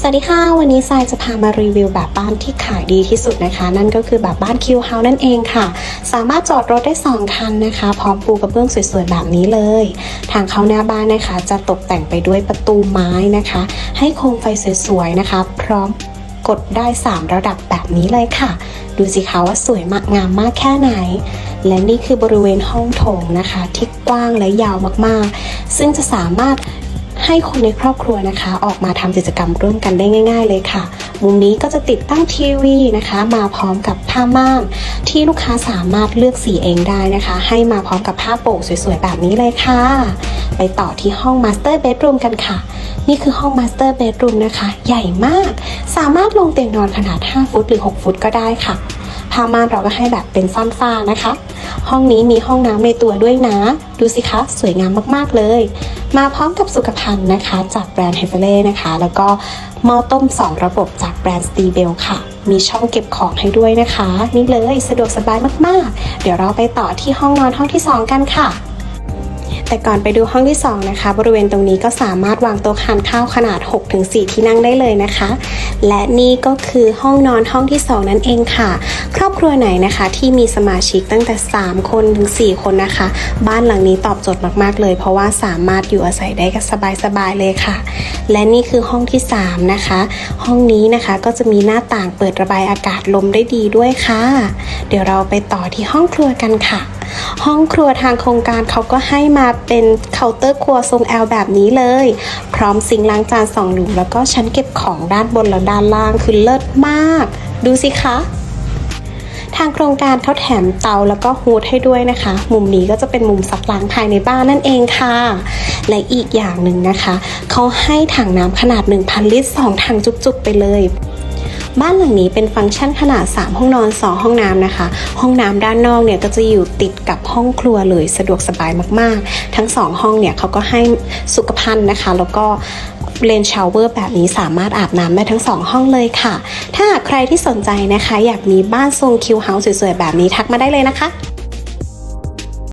สวัสดีค่ะ วันนี้ทรายจะพามารีวิวแบบบ้านที่ขายดีที่สุดนะคะ นั่นก็คือแบบบ้านคิวเฮานั่นเองค่ะ สามารถจอดรถได้ 2 คันนะคะ พร้อมปูกระเบื้องสวยๆแบบนี้เลย ทางเข้าหน้าบ้านนะคะ จะตกแต่งไปด้วยประตูไม้นะคะ ให้โคมไฟสวยๆนะคะ พร้อมกดได้ 3 ระดับแบบนี้เลยค่ะ ดูสิคะว่าสวยมากงามมากแค่ไหน และนี่คือบริเวณห้องโถงนะคะ ที่กว้างและยาวมากๆ ซึ่งจะสามารถ ให้คนในครอบครัวนะคะ ออกมาทำกิจกรรมร่วมกันได้ง่าย ๆ เลยค่ะ มุมนี้ก็จะติดตั้งทีวีนะคะ มาพร้อมกับผ้าม่านที่ลูกค้าสามารถเลือกสีเองได้นะคะ ให้มาพร้อมกับผ้าโป่งสวยๆ แบบนี้เลยค่ะ ไปต่อที่ห้องมาสเตอร์เบดรูมกันค่ะ นี่คือห้องมาสเตอร์เบดรูมนะคะ ใหญ่มาก สามารถลงเตียงนอนขนาด 5 ฟุตหรือ 6 ฟุตก็ได้ค่ะผ้าม่านเราก็ให้แบบเป็นซ่อนฟ้านะคะ ห้องนี้มีห้องน้ำในตัวด้วยนะ ดูสิคะ สวยงามมากๆเลย มาพร้อมกับสุขภัณฑ์นะคะ จากแบรนด์เฮเ e เล่นะคะ แล้วก็หม้อต้ม 2 ระบบจากแบรนด์สตีเบลค่ะ มีช่องเก็บของให้ด้วยนะคะ นี่เลยสะดวกสบายมากๆ เดี๋ยวเราไปต่อที่ห้องนอนห้องที่ 2 กันค่ะ แต่ก่อนไปดูห้องที่ 2 นะคะ บริเวณตรงนี้ก็สามารถวางโต๊ะทานข้าวขนาด 6-4 ที่นั่งได้เลยนะคะ และนี่ก็คือห้องนอนห้องที่ 2 นั่นเองค่ะ ครอบครัวไหนนะคะ ที่มีสมาชิกตั้งแต่ 3 คนถึง 4 คนนะคะ บ้านหลังนี้ตอบโจทย์มากๆเลย เพราะว่าสามารถอยู่อาศัยได้กันสบายๆเลยค่ะ และนี่คือห้องที่ 3 นะคะ ห้องนี้นะคะก็จะมีหน้าต่างเปิดระบายอากาศลมได้ดีด้วยค่ะ เดี๋ยวเราไปต่อที่ห้องครัวกันค่ะ ห้องครัวทางโครงการเขาก็ให้มาเป็นเคาน์เตอร์ครัวทรงแอลแบบนี้เลย พร้อมซิงล้างจานสองหลุมแล้วก็ชั้นเก็บของด้านบนและด้านล่างคือเลิศมาก ดูสิคะทางโครงการเขาแถมเตาแล้วก็ฮูดให้ด้วยนะคะ มุมนี้ก็จะเป็นมุมซักล้างภายในบ้านนั่นเองค่ะ และอีกอย่างหนึ่งนะคะ เขาให้ถังน้ำขนาด 1,000 ลิตร 2 ถังจุกๆ ไปเลย บ้านหลังนี้เป็นฟังก์ชันขนาด 3 ห้องนอน 2 ห้องน้ำนะคะ ห้องน้ำด้านนอกเนี่ยก็จะอยู่ติดกับห้องครัวเลยสะดวกสบายมากๆ ทั้ง 2 ห้องเนี่ยเขาก็ให้สุขภัณฑ์นะคะ แล้วก็เลนชาวเวอร์แบบนี้สามารถอาบน้ำได้ทั้ง 2 ห้องเลยค่ะ ถ้าใครที่สนใจนะคะ อยากมีบ้านทรงคิวเฮาส์สวยๆแบบนี้ทักมาได้เลยนะคะ